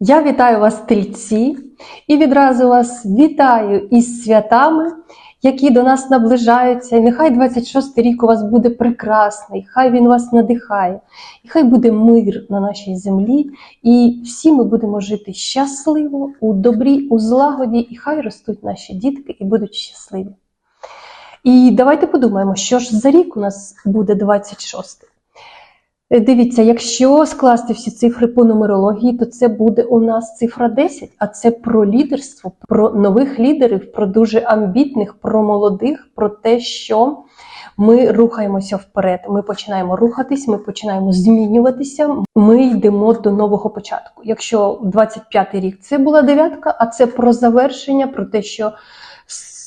Я вітаю вас, тельці, і відразу вас вітаю із святами, які до нас наближаються. І нехай 26 рік у вас буде прекрасний, хай він вас надихає, і хай буде мир на нашій землі, і всі ми будемо жити щасливо, у добрі, у злагоді, і хай ростуть наші дітки і будуть щасливі. І давайте подумаємо, що ж за рік у нас буде 26. Е, Дивіться, якщо скласти всі цифри по нумерології, то це буде у нас цифра 10, а це про лідерство, про нових лідерів, про дуже амбітних, про молодих, про те, що ми рухаємося вперед. Ми починаємо рухатись, ми починаємо змінюватися. Ми йдемо до нового початку. Якщо 25-й рік це була дев'ятка, а це про завершення, про те, що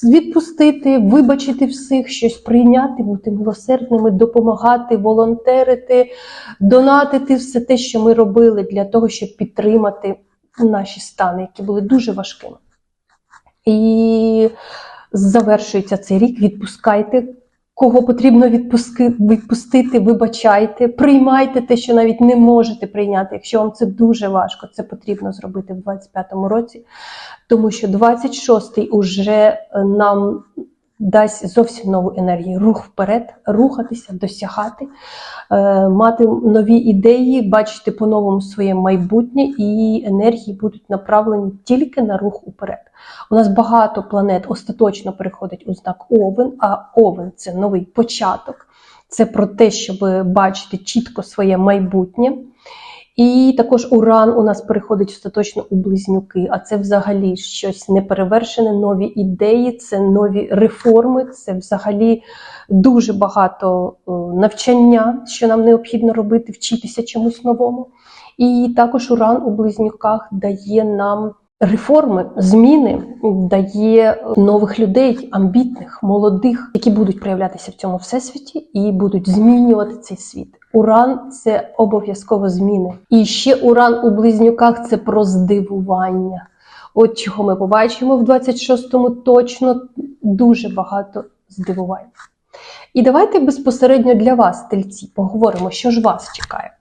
відпустити, вибачити всіх, щось прийняти, бути милосердними, допомагати, волонтерити, донатити все те, що ми робили для того, щоб підтримати наші стани, які були дуже важкими. І завершується цей рік. Відпускайте. Кого потрібно відпуски, відпустити, вибачайте, приймайте те, що навіть не можете прийняти. Якщо вам це дуже важко, це потрібно зробити в 25-му році, тому що 26-й уже нам дасть зовсім нову енергію. Рух вперед, рухатися, досягати, е, мати нові ідеї, бачити по-новому своє майбутнє, і енергії будуть направлені тільки на рух уперед. У нас багато планет остаточно переходить у знак Овен, а Овен це новий початок. Це про те, щоб бачити чітко своє майбутнє. І також Уран у нас переходить остаточно у близнюки, а це взагалі щось неперевершене, нові ідеї, це нові реформи, це взагалі дуже багато е, навчання, що нам необхідно робити, вчитися чомусь новому. І також Уран у близнюках дає нам реформи, зміни, дає нових людей, амбітних, молодих, які будуть проявлятися в цьому всесвіті і будуть змінювати цей світ. Уран це обов'язково зміни. І ще уран у близнюках це про здивування. От чого ми побачимо в 26-му точно дуже багато здивувань. І давайте безпосередньо для вас, тельці, поговоримо, що ж вас чекає.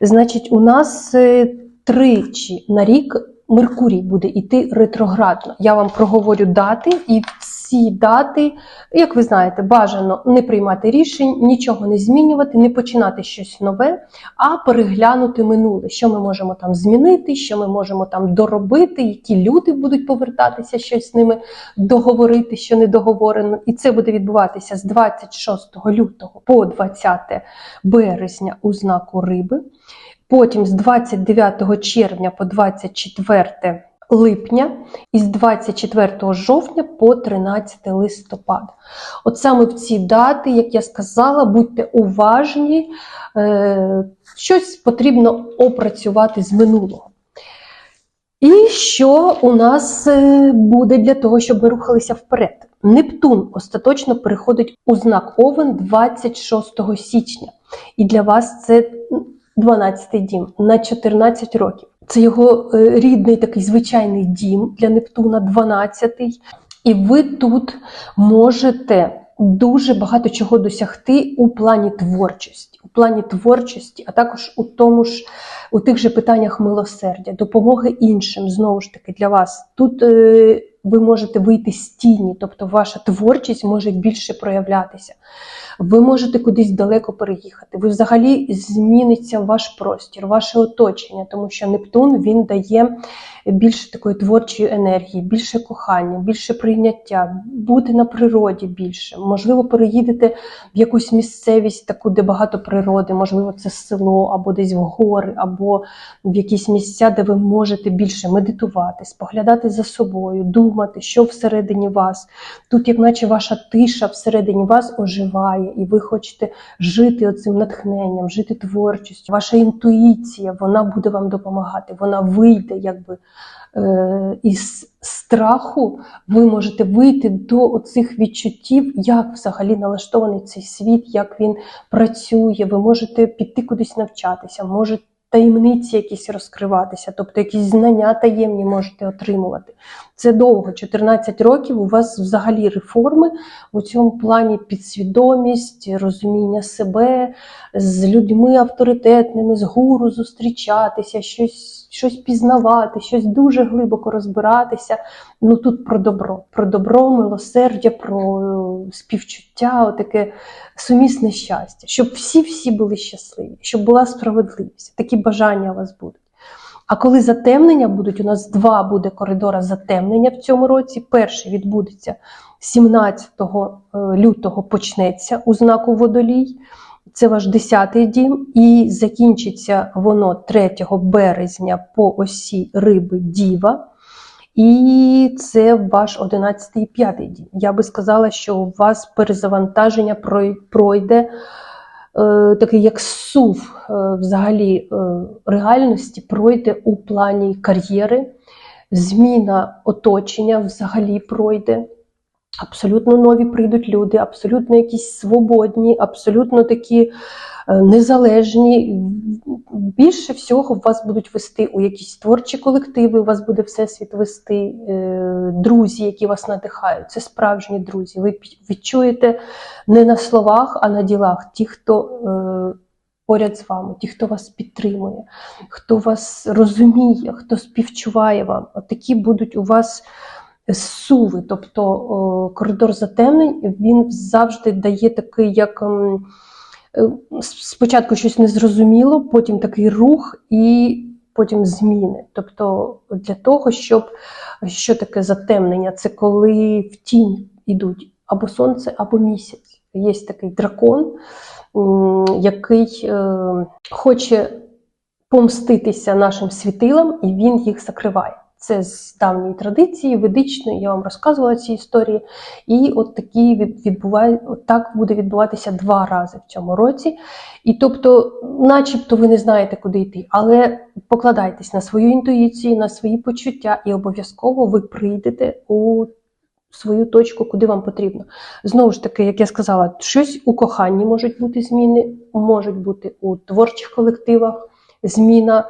Значить, у нас е, тричі на рік Меркурій буде йти ретроградно. Я вам проговорю дати, і всі дати, як ви знаєте, бажано не приймати рішень, нічого не змінювати, не починати щось нове, а переглянути минуле, що ми можемо там змінити, що ми можемо там доробити, які люди будуть повертатися, щось з ними договорити, що не договорено. І це буде відбуватися з 26 лютого по 20 березня у знаку риби. Потім з 29 червня по 24 липня і з 24 жовтня по 13 листопада. От саме в ці дати, як я сказала, будьте уважні, е, щось потрібно опрацювати з минулого. І що у нас е, буде для того, щоб ми рухалися вперед? Нептун остаточно переходить у знак Овен 26 січня. І для вас це 12-й дім на 14 років. Це його е, рідний такий звичайний дім для Нептуна, 12-й. І ви тут можете дуже багато чого досягти у плані творчості, у плані творчості, а також у тому ж у тих же питаннях милосердя, допомоги іншим знову ж таки для вас. Тут е, ви можете вийти з тіні, тобто ваша творчість може більше проявлятися. Ви можете кудись далеко переїхати. Ви взагалі зміниться ваш простір, ваше оточення, тому що Нептун він дає більше такої творчої енергії, більше кохання, більше прийняття, бути на природі більше. Можливо, переїдете в якусь місцевість, таку, де багато природи, можливо, це село, або десь в гори, або в якісь місця, де ви можете більше медитувати, споглядати за собою, думати, що всередині вас. Тут, як наче ваша тиша всередині вас оживає, і ви хочете жити оцим натхненням, жити творчістю. Ваша інтуїція вона буде вам допомагати, вона вийде якби із страху. Ви можете вийти до оцих відчуттів, як взагалі налаштований цей світ, як він працює. Ви можете піти кудись навчатися, можете таємниці якісь розкриватися, тобто якісь знання таємні можете отримувати. Це довго, 14 років. У вас взагалі реформи у цьому плані підсвідомість, розуміння себе з людьми авторитетними, з гуру зустрічатися, щось щось пізнавати, щось дуже глибоко розбиратися. Ну тут про добро, про добро, милосердя, про е, співчуття, отаке сумісне щастя, щоб всі-всі були щасливі, щоб була справедливість. Такі бажання у вас будуть. А коли затемнення будуть, у нас два буде коридора затемнення в цьому році. Перший відбудеться 17 лютого почнеться у знаку водолій. Це ваш 10-й дім, і закінчиться воно 3 березня по осі риби Діва. І це ваш 11 і 5 дім. Я би сказала, що у вас перезавантаження пройде е, такий як сув е, взагалі е, реальності пройде у плані кар'єри, зміна оточення взагалі пройде. Абсолютно нові прийдуть люди, абсолютно якісь свободні, абсолютно такі е, незалежні. Більше всього вас будуть вести у якісь творчі колективи, у вас буде всесвіт вести е, друзі, які вас надихають. Це справжні друзі. Ви відчуєте не на словах, а на ділах ті, хто е, поряд з вами, ті, хто вас підтримує, хто вас розуміє, хто співчуває вам. Такі будуть у вас суви, тобто коридор затемнень, він завжди дає такий, як ем, е, спочатку щось незрозуміло, потім такий рух і потім зміни. Тобто для того, щоб що таке затемнення, це коли в тінь йдуть або сонце, або місяць. Є такий дракон, який е, хоче помститися нашим світилам, і він їх закриває. Це з давньої традиції, ведичної, я вам розказувала ці історії. І от такі відбуває, от так буде відбуватися два рази в цьому році. І тобто, начебто, ви не знаєте, куди йти, але покладайтесь на свою інтуїцію, на свої почуття, і обов'язково ви прийдете у свою точку, куди вам потрібно. Знову ж таки, як я сказала, щось у коханні можуть бути зміни, можуть бути у творчих колективах зміна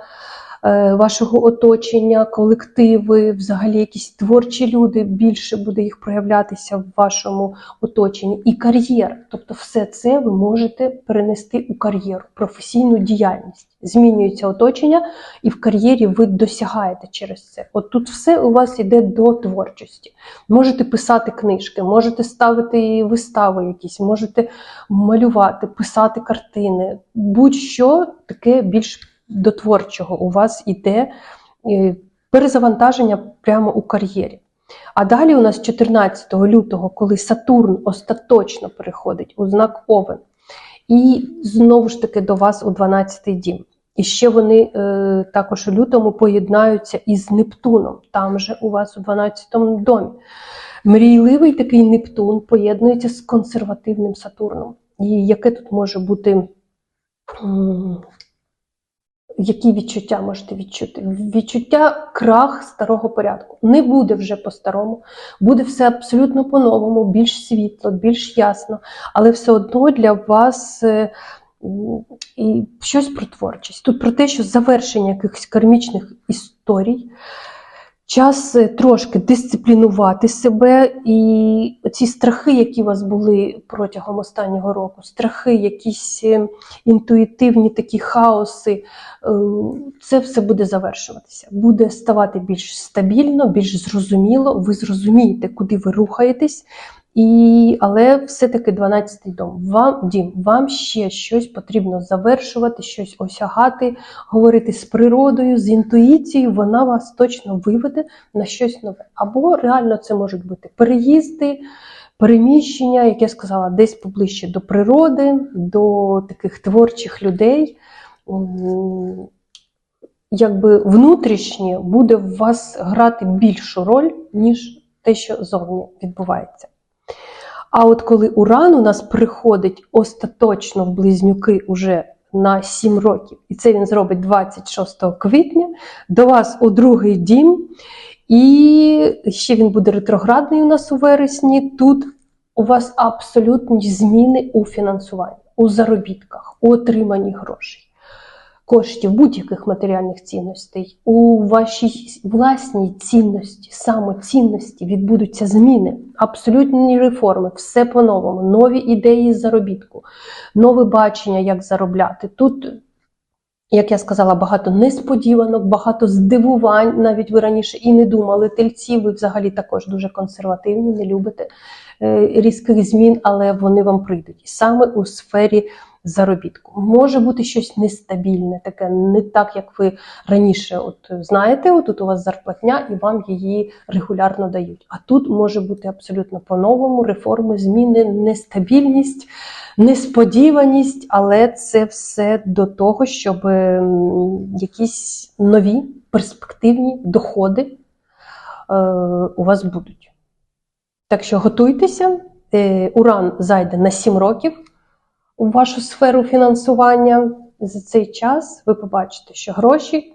вашого оточення, колективи, взагалі якісь творчі люди, більше буде їх проявлятися в вашому оточенні. І кар'єра. Тобто, все це ви можете перенести у кар'єру, професійну діяльність. Змінюється оточення, і в кар'єрі ви досягаєте через це. От тут все у вас йде до творчості. Можете писати книжки, можете ставити вистави якісь, можете малювати, писати картини. Будь-що таке більш до творчого у вас іде е, перезавантаження прямо у кар'єрі. А далі у нас 14 лютого, коли Сатурн остаточно переходить у знак Овен, і знову ж таки до вас у 12-й дім. І ще вони е, також у лютому поєднаються із Нептуном, там же у вас у 12-му домі. Мрійливий такий Нептун поєднується з консервативним Сатурном. І яке тут може бути які відчуття можете відчути? Відчуття крах старого порядку. Не буде вже по-старому, буде все абсолютно по-новому, більш світло, більш ясно, але все одно для вас е, і щось про творчість. Тут про те, що завершення якихось кармічних історій. Час е, трошки дисциплінувати себе, і ці страхи, які у вас були протягом останнього року, страхи, якісь е, інтуїтивні такі хаоси, е, це все буде завершуватися. Буде ставати більш стабільно, більш зрозуміло. Ви зрозумієте, куди ви рухаєтесь. І, але все-таки 12-й дом. Вам, дім, вам ще щось потрібно завершувати, щось осягати, говорити з природою, з інтуїцією, вона вас точно виведе на щось нове. Або реально це можуть бути переїзди, переміщення, як я сказала, десь поближче до природи, до таких творчих людей. Якби внутрішнє буде в вас грати більшу роль, ніж те, що зовні відбувається. А от коли Уран у нас приходить остаточно в близнюки уже на 7 років, і це він зробить 26 квітня, до вас у другий дім, і ще він буде ретроградний у нас у вересні. Тут у вас абсолютні зміни у фінансуванні, у заробітках, у отриманні грошей. Коштів будь-яких матеріальних цінностей, у вашій власній цінності, самоцінності відбудуться зміни, абсолютні реформи, все по-новому, нові ідеї заробітку, нове бачення, як заробляти. Тут Як я сказала, багато несподіванок, багато здивувань. Навіть ви раніше і не думали. Тельці, ви взагалі також дуже консервативні, не любите е, різких змін, але вони вам прийдуть. І саме у сфері заробітку. Може бути щось нестабільне, таке не так, як ви раніше. От знаєте, от тут у вас зарплатня, і вам її регулярно дають. А тут може бути абсолютно по-новому реформи, зміни, нестабільність, несподіваність, але це все до того, щоб якісь нові перспективні доходи е, у вас будуть. Так що готуйтеся, Е, Уран зайде на 7 років у вашу сферу фінансування. За цей час ви побачите, що гроші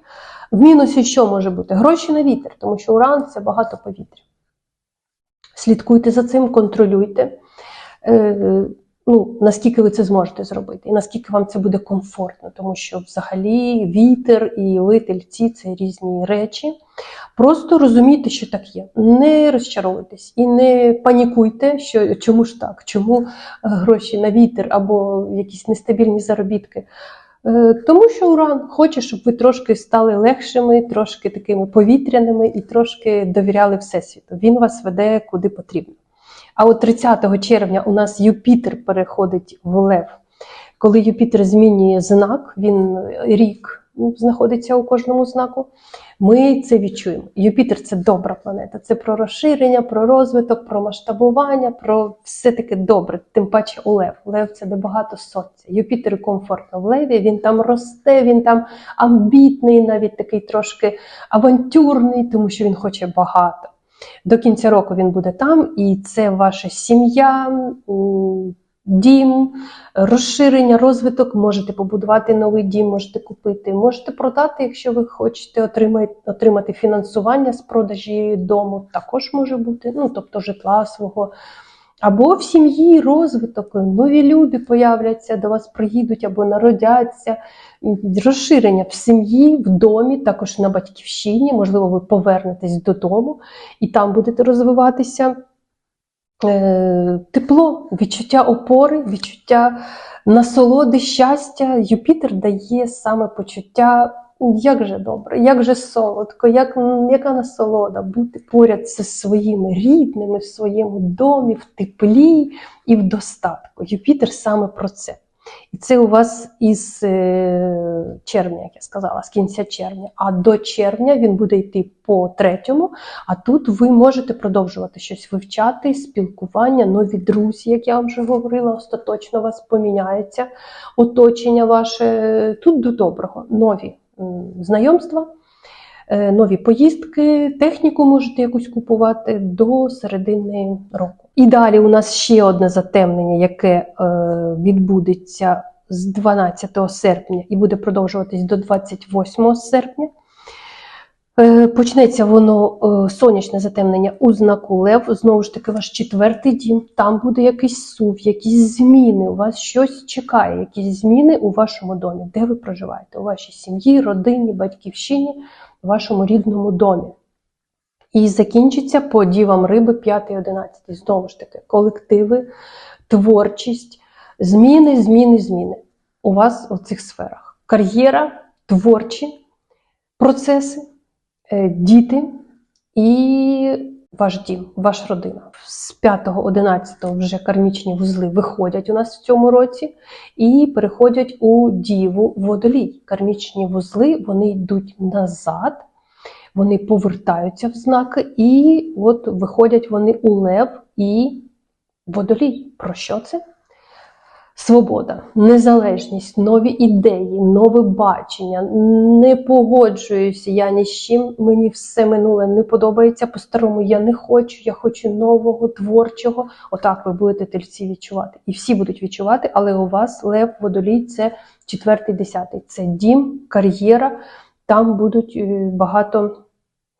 в мінусі що може бути? Гроші на вітер, тому що уран це багато повітря. Слідкуйте за цим, контролюйте, е, ну, наскільки ви це зможете зробити, і наскільки вам це буде комфортно, тому що взагалі вітер і ви, тельці це різні речі. Просто розумійте, що так є. Не розчаровуйтесь і не панікуйте, що чому ж так, чому е, гроші на вітер або якісь нестабільні заробітки. Е, Тому що Уран хоче, щоб ви трошки стали легшими, трошки такими повітряними і трошки довіряли Всесвіту. Він вас веде куди потрібно. А от 30 червня у нас Юпітер переходить в Лев. Коли Юпітер змінює знак, він рік ну, знаходиться у кожному знаку. Ми це відчуємо. Юпітер це добра планета. Це про розширення, про розвиток, про масштабування, про все таке добре. Тим паче у Лев. Лев це багато сонця. Юпітер комфортно в Леві. Він там росте, він там амбітний, навіть такий трошки авантюрний, тому що він хоче багато. До кінця року він буде там, і це ваша сім'я, дім, розширення, розвиток. Можете побудувати новий дім, можете купити, можете продати, якщо ви хочете отримати, отримати фінансування з продажі дому. Також може бути, ну тобто житла свого. Або в сім'ї розвиток, нові люди появляться, до вас приїдуть або народяться. Розширення в сім'ї, в домі, також на батьківщині. Можливо, ви повернетесь додому і там будете розвиватися. Е, Тепло, відчуття опори, відчуття насолоди, щастя. Юпітер дає саме почуття, як же добре, як же солодко, як, яка насолода бути поряд зі своїми рідними в своєму домі, в теплі і в достатку. Юпітер саме про це. І це у вас із е, червня, як я сказала, з кінця червня. А до червня він буде йти по третьому. А тут ви можете продовжувати щось вивчати, спілкування, нові друзі, як я вам вже говорила, остаточно у вас поміняється оточення ваше. Тут до доброго, нові знайомства. е, Нові поїздки, техніку можете якусь купувати до середини року. І далі у нас ще одне затемнення, яке е, відбудеться з 12 серпня і буде продовжуватись до 28 серпня. Е, Почнеться воно е, сонячне затемнення у знаку Лев. Знову ж таки, ваш четвертий дім. Там буде якийсь сув, якісь зміни. У вас щось чекає, якісь зміни у вашому домі, де ви проживаєте, у вашій сім'ї, родині, батьківщині, у вашому рідному домі. І закінчиться по дівам риби 5-11. Знову ж таки, колективи, творчість, зміни, зміни, зміни. У вас у цих сферах. Кар'єра, творчі процеси, діти і ваш дім, ваша родина. З 5-11 вже кармічні вузли виходять у нас в цьому році і переходять у діву водолій. Кармічні вузли вони йдуть назад вони повертаються в знаки, і от виходять вони у лев і водолій. Про що це? Свобода, незалежність, нові ідеї, нове бачення. Не погоджуюся я ні з чим. Мені все минуле не подобається. По-старому я не хочу. Я хочу нового, творчого. Отак ви будете тельці відчувати. І всі будуть відчувати, але у вас лев, водолій це четвертий, десятий. Це дім, кар'єра. Там будуть е, багато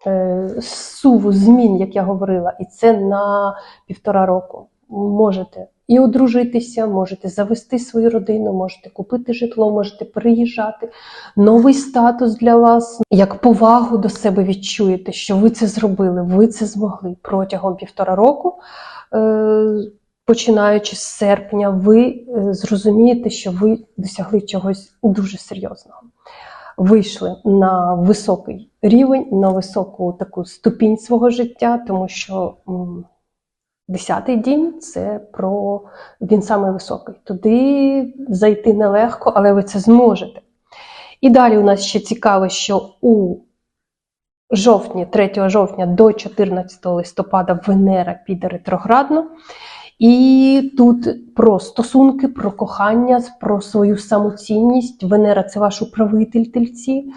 е, суву, змін, як я говорила, і це на півтора року. Можете і одружитися, можете завести свою родину, можете купити житло, можете приїжджати. Новий статус для вас, як повагу до себе відчуєте, що ви це зробили, ви це змогли протягом півтора року. Е, Починаючи з серпня, ви е, зрозумієте, що ви досягли чогось дуже серйозного. вийшли на високий рівень, на високу таку ступінь свого життя, тому що десятий дім це про він самий високий. Туди зайти нелегко, але ви це зможете. І далі у нас ще цікаво, що у жовтні, 3 жовтня до 14 листопада Венера піде ретроградно. І тут про стосунки, про кохання, про свою самоцінність. Венера це ваш управитель тельці.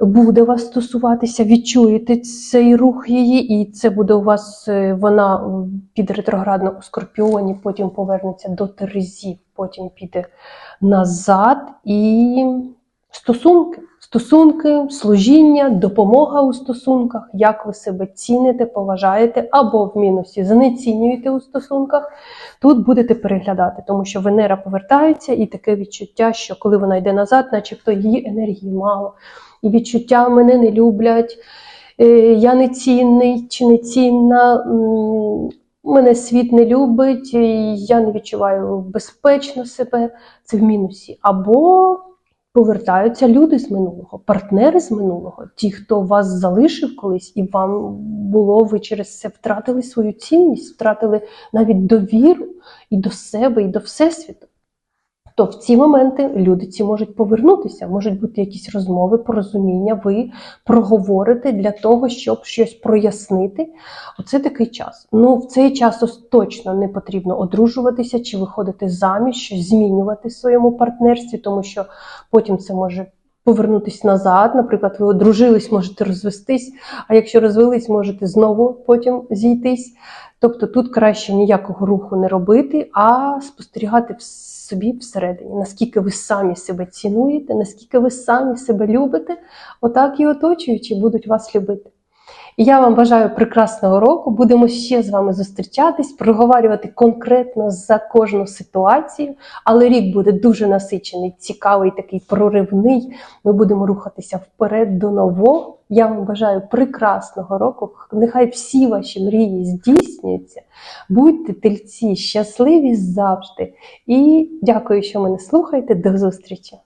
Буде вас стосуватися, відчуєте цей рух її, і це буде у вас е, вона м, піде ретроградно у Скорпіоні, потім повернеться до Терезів, потім піде назад. І стосунки, стосунки, служіння, допомога у стосунках, як ви себе ціните, поважаєте або в мінусі знецінюєте у стосунках. Тут будете переглядати, тому що Венера повертається, і таке відчуття, що коли вона йде назад, начебто її енергії мало. І відчуття мене не люблять, е, я не цінний чи не цінна, мене світ не любить, я не відчуваю безпечно себе. Це в мінусі. Або повертаються люди з минулого, партнери з минулого, ті, хто вас залишив колись, і вам було, ви через це втратили свою цінність, втратили навіть довіру і до себе, і до всесвіту. То в ці моменти люди ці можуть повернутися, можуть бути якісь розмови, порозуміння, ви проговорите для того, щоб щось прояснити. Оце такий час. Ну, в цей час точно не потрібно одружуватися чи виходити заміж, щось змінювати в своєму партнерстві, тому що потім це може повернутись назад. Наприклад, ви одружились, можете розвестись, а якщо розвелись, можете знову потім зійтись. Тобто тут краще ніякого руху не робити, а спостерігати в собі всередині, наскільки ви самі себе цінуєте, наскільки ви самі себе любите, отак і оточуючі будуть вас любити. Я вам бажаю прекрасного року. Будемо ще з вами зустрічатись, проговорювати конкретно за кожну ситуацію. Але рік буде дуже насичений, цікавий, такий проривний. Ми будемо рухатися вперед до нового. Я вам бажаю прекрасного року. Нехай всі ваші мрії здійснюються. Будьте тельці щасливі завжди. І дякую, що мене слухаєте. До зустрічі!